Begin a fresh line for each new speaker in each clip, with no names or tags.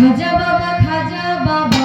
খাজা বাবা খাজা বাবা।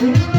Thank you.